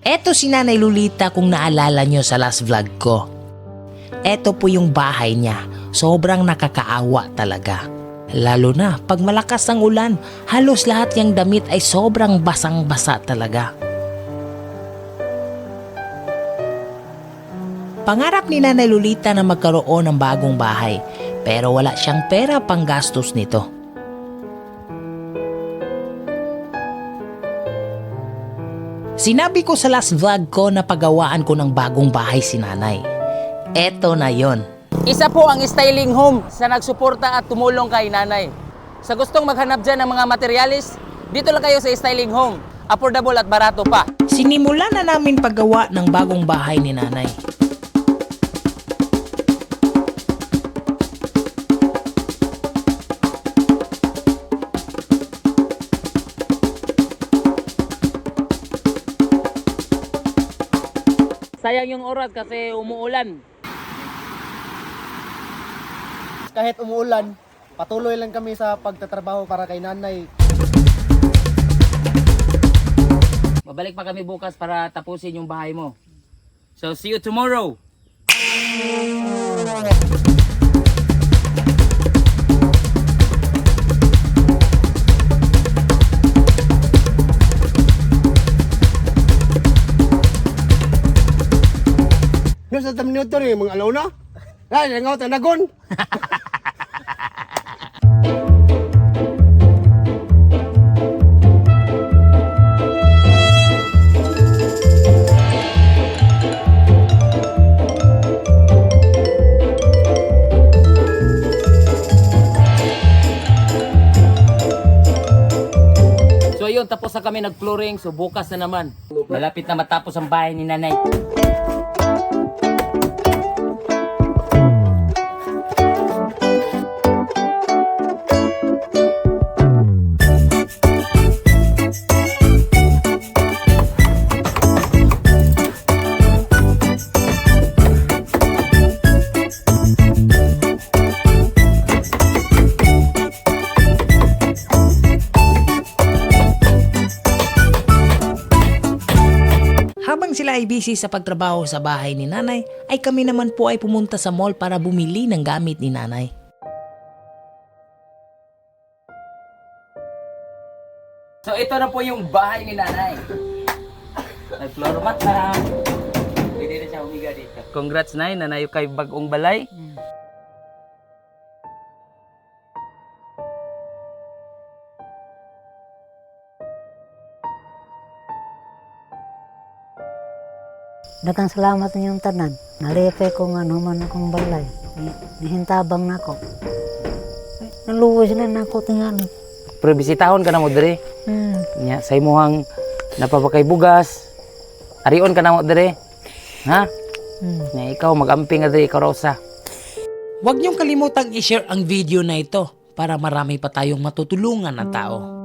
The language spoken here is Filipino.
Eto si Nanay Lolita kung naalala nyo sa last vlog ko. Eto po yung bahay niya. Sobrang nakakaawa talaga. Lalo na pag malakas ang ulan, halos lahat yung damit ay sobrang basang-basa talaga. Pangarap ni Nanay Lolita na magkaroon ng bagong bahay pero wala siyang pera pang gastos nito. Sinabi ko sa last vlog ko na pagawaan ko ng bagong bahay si nanay. Eto na yon. Isa po ang styling home sa nagsuporta at tumulong kay nanay. Sa gustong maghanap dyan ng mga materialis, dito lang kayo sa styling home. Affordable at barato pa. Sinimula na namin paggawa ng bagong bahay ni nanay. Sayang yung oras kasi umuulan. kahit umuulan, patuloy lang kami sa pagtatrabaho para kay nanay. Babalik pa kami bukas para tapusin yung bahay mo. So see you tomorrow. Sa minuto ni mga alaw na. Ay, langaw tanagon. So ayun, tapos na kami nag-flooring. So bukas na naman. Malapit na matapos ang bahay ni nanay. Sila ay busy sa pagtrabaho sa bahay ni nanay, ay kami naman po ay pumunta sa mall para bumili ng gamit ni nanay. So ito na po yung bahay ni nanay. Nag-floor mat na. Pwede na siya humiga dito. Congrats nay, nanay kay bagong balay. Dagang salamat ninyong tanan. Nalipe ko nga naman akong balay. Ni- Nihintabang na ako. Ay, Naluwas na na ako tingali. Pero bisitahon ka na mo dire. Hmm. Nya sa imuhang napapakay bugas. Arion ka na mo dire. Ha? Hmm. Nya ikaw magamping nga dire ikaw Rosa. Huwag niyong kalimutang i-share ang video na ito para marami pa tayong matutulungan na tao.